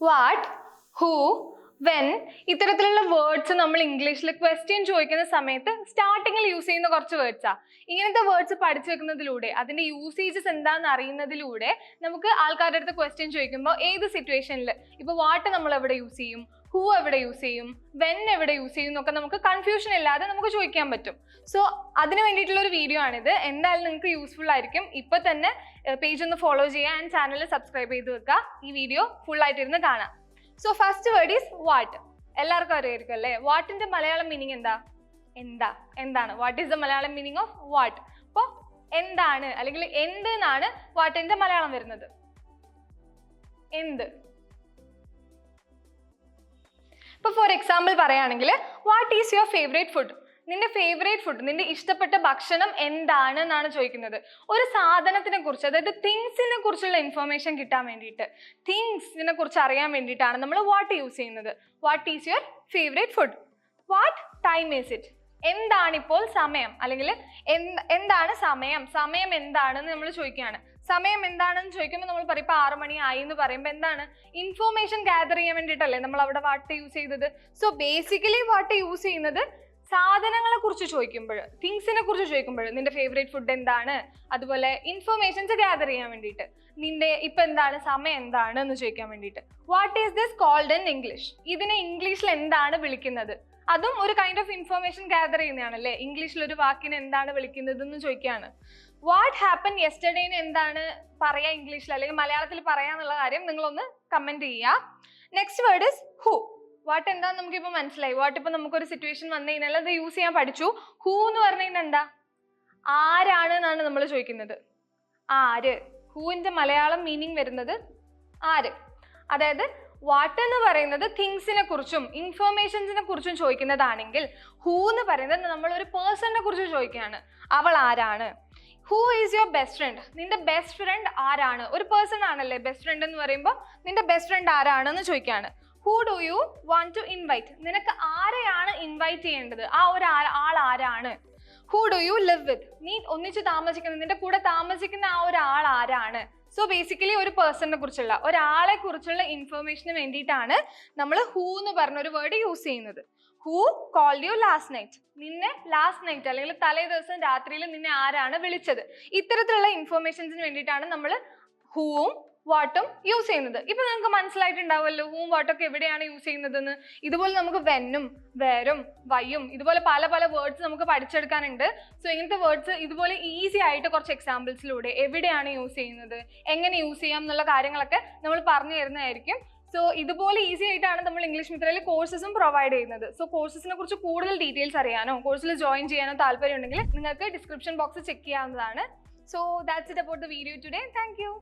What who when ഇത്തരത്തിലുള്ള words നമ്മൾ ഇംഗ്ലീഷിൽ ക്വസ്റ്റ്യൻ ചോദിക്കുന്ന സമയത്ത് സ്റ്റാർട്ടിങ്ങിൽ യൂസ് ചെയ്യുന്ന കുറച്ച് വേർഡ്സാ ഇങ്ങനത്തെ വേർഡ്സ് പഠിച്ചു വെക്കുന്നതിലൂടെ അതിന്റെ യൂസേജസ് എന്താന്ന് അറിയുന്നതിലൂടെ നമുക്ക് ആൾക്കാരുടെ അടുത്ത് ക്വസ്റ്റ്യൻ ചോദിക്കുമ്പോൾ ഏത് സിറ്റുവേഷനിൽ ഇപ്പൊ വാട്ട് നമ്മൾ എവിടെ യൂസ് ചെയ്യും? ഹൂ എവിടെ യൂസ് ചെയ്യും വെൻ എവിടെ യൂസ് ചെയ്യും എന്നൊക്കെ നമുക്ക് കൺഫ്യൂഷൻ ഇല്ലാതെ നമുക്ക് ചോദിക്കാൻ പറ്റും. സോ അതിന് വേണ്ടിയിട്ടുള്ള ഒരു വീഡിയോ ആണിത്. എന്തായാലും നിങ്ങൾക്ക് യൂസ്ഫുൾ ആയിരിക്കും. ഇപ്പൊ തന്നെ പേജ് ഒന്ന് ഫോളോ ചെയ്യുക ആൻഡ് ചാനൽ സബ്സ്ക്രൈബ് ചെയ്ത് വെക്കുക. ഈ വീഡിയോ ഫുൾ ആയിട്ടിരുന്ന് കാണാം. So first word is what എല്ലാവർക്കും അറിയായിരിക്കും അല്ലേ? വാട്ടിന്റെ മലയാളം മീനിങ് എന്താ? എന്താ? എന്താണ്? What is the Malayalam meaning of what അപ്പോൾ എന്താണ്? അല്ലെങ്കിൽ എന്ത് എന്നാണ് വാട്ടിന്റെ മലയാളം വരുന്നത്? എന്ത്? ഇപ്പൊ ഫോർ എക്സാമ്പിൾ പറയുകയാണെങ്കിൽ what is your favourite food നിന്റെ ഫേവറേറ്റ് ഫുഡ് നിന്റെ ഇഷ്ടപ്പെട്ട ഭക്ഷണം എന്താണ് എന്നാണ് ചോദിക്കുന്നത്. ഒരു സാധനത്തിനെ കുറിച്ച് അതായത് തിങ്സിനെ കുറിച്ചുള്ള ഇൻഫർമേഷൻ കിട്ടാൻ വേണ്ടിയിട്ട്. തിങ്സിനെ കുറിച്ച് അറിയാൻ വേണ്ടിയിട്ടാണ് നമ്മൾ വാട്ട് യൂസ് ചെയ്യുന്നത്. What is your favourite food what time is it എന്താണിപ്പോൾ സമയം? അല്ലെങ്കിൽ എന്താണ് സമയം? സമയം എന്താണെന്ന് നമ്മൾ ചോദിക്കുകയാണ്. സമയം എന്താണെന്ന് ചോദിക്കുമ്പോൾ നമ്മൾ പറയും ഇപ്പൊ ആറ് മണി ആയി എന്ന് പറയുമ്പോൾ എന്താണ്? ഇൻഫോർമേഷൻ ഗ്യാദർ ചെയ്യാൻ വേണ്ടിയിട്ടല്ലേ നമ്മൾ അവിടെ വാട്ട് യൂസ് ചെയ്തത്? സോ ബേസിക്കലി വാട്ട് യൂസ് ചെയ്യുന്നത് സാധനങ്ങളെ കുറിച്ച് ചോദിക്കുമ്പോൾ തിങ്സിനെ കുറിച്ച് ചോദിക്കുമ്പോൾ നിന്റെ ഫേവറേറ്റ് ഫുഡ് എന്താണ്? അതുപോലെ ഇൻഫർമേഷൻസ് ഗ്യാദർ ചെയ്യാൻ വേണ്ടിയിട്ട് നിന്റെ ഇപ്പൊ എന്താണ് സമയം എന്താണ് എന്ന് ചോദിക്കാൻ വേണ്ടിയിട്ട്. What is this called in English ഇതിനെ ഇംഗ്ലീഷിൽ എന്താണ് വിളിക്കുന്നത്? അതും ഒരു കൈൻഡ് ഓഫ് ഇൻഫർമേഷൻ ഗ്യാദർ ചെയ്യുന്നതാണല്ലേ? ഇംഗ്ലീഷിൽ ഒരു വാക്കിനെ എന്താണ് വിളിക്കുന്നത് എന്ന് ചോദിക്കുകയാണ്. വാട്ട് ഹാപ്പൻ യെസ്റ്റർഡേന് എന്താണ് പറയാ ഇംഗ്ലീഷിൽ അല്ലെങ്കിൽ മലയാളത്തിൽ പറയാന്നുള്ള കാര്യം നിങ്ങളൊന്ന് കമന്റ് ചെയ്യുക next word is who what എന്താന്ന് നമുക്കിപ്പോൾ മനസ്സിലായി? വാട്ട് ഇപ്പൊ നമുക്കൊരു സിറ്റുവേഷൻ വന്നു കഴിഞ്ഞാൽ അത് യൂസ് ചെയ്യാൻ പഠിച്ചു. ഹൂ എന്ന് പറഞ്ഞു കഴിഞ്ഞാൽ എന്താ? ആരാണ് എന്നാണ് നമ്മൾ ചോദിക്കുന്നത്. ആര്? ഹൂവിന്റെ മലയാളം മീനിങ് വരുന്നത് ആര്? അതായത് വാട്ട് എന്ന് പറയുന്നത് തിങ്സിനെ കുറിച്ചും ഇൻഫർമേഷൻസിനെ കുറിച്ചും ചോദിക്കുന്നതാണെങ്കിൽ ഹൂ എന്ന് പറയുന്നത് നമ്മൾ ഒരു പേഴ്സണിനെ കുറിച്ച് ചോദിക്കുകയാണ്. അവൾ ആരാണ്? Who is your best friend നിന്റെ ബെസ്റ്റ് ഫ്രണ്ട് ആരാണ്? ഒരു പേഴ്സൺ ആണല്ലേ ബെസ്റ്റ് ഫ്രണ്ട് എന്ന് പറയുമ്പോൾ നിന്റെ ബെസ്റ്റ് ഫ്രണ്ട് ആരാണെന്ന് ചോദിക്കുകയാണ് who do you want to invite നിനക്ക് ആരെയാണ് ഇൻവൈറ്റ് ചെയ്യേണ്ടത്? ആ ഒരു ആൾ ആരാണ്? Who do you live with നീ ഒന്നിച്ച് താമസിക്കുന്ന നിന്റെ കൂടെ താമസിക്കുന്ന ആ ഒരാൾ ആരാണ്? സോ ബേസിക്കലി ഒരു പേഴ്സണിനെ കുറിച്ചുള്ള ഒരാളെ കുറിച്ചുള്ള ഇൻഫർമേഷന് വേണ്ടിയിട്ടാണ് നമ്മൾ ഹൂ എന്ന് പറഞ്ഞ ഒരു വേർഡ് യൂസ് ചെയ്യുന്നത്. Who call you last night നിന്നെ ലാസ്റ്റ് നൈറ്റ് അല്ലെങ്കിൽ തലേ ദിവസം രാത്രിയിൽ നിന്നെ ആരാണ് വിളിച്ചത്? ഇത്തരത്തിലുള്ള ഇൻഫർമേഷൻസിന് വേണ്ടിയിട്ടാണ് നമ്മൾ ഹൂവും വാട്ടും യൂസ് ചെയ്യുന്നത്. ഇപ്പൊ നിങ്ങൾക്ക് മനസ്സിലായിട്ടുണ്ടാവുമല്ലോ ഹൂം വാട്ടൊക്കെ എവിടെയാണ് യൂസ് ചെയ്യുന്നതെന്ന്. ഇതുപോലെ നമുക്ക് വെന്നും വേരും വയ്യും ഇതുപോലെ പല പല വേർഡ്സ് നമുക്ക് പഠിച്ചെടുക്കാനുണ്ട്. സോ ഇങ്ങനത്തെ വേർഡ്സ് ഇതുപോലെ ഈസി ആയിട്ട് കുറച്ച് എക്സാമ്പിൾസിലൂടെ എവിടെയാണ് യൂസ് ചെയ്യുന്നത് എങ്ങനെ യൂസ് ചെയ്യാം എന്നുള്ള കാര്യങ്ങളൊക്കെ നമ്മൾ പറഞ്ഞു തരുന്നതായിരിക്കും. സോ ഇതുപോലെ ഈസി ആയിട്ടാണ് നമ്മൾ ഇംഗ്ലീഷ് മിത്രയിൽ കോഴ്സസും പ്രൊവൈഡ് ചെയ്യുന്നത്. സോ കോഴ്സസിനെ കുറിച്ച് കൂടുതൽ ഡീറ്റെയിൽസ് അറിയാനോ കോഴ്സിൽ ജോയിൻ ചെയ്യാനോ താല്പര്യം ഉണ്ടെങ്കിൽ നിങ്ങൾക്ക് ഡിസ്ക്രിപ്ഷൻ ബോക്സ് ചെക്ക് ചെയ്യാവുന്നതാണ്. So that's it about the video today thank you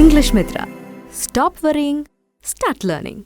English Mitra. Stop worrying, start learning.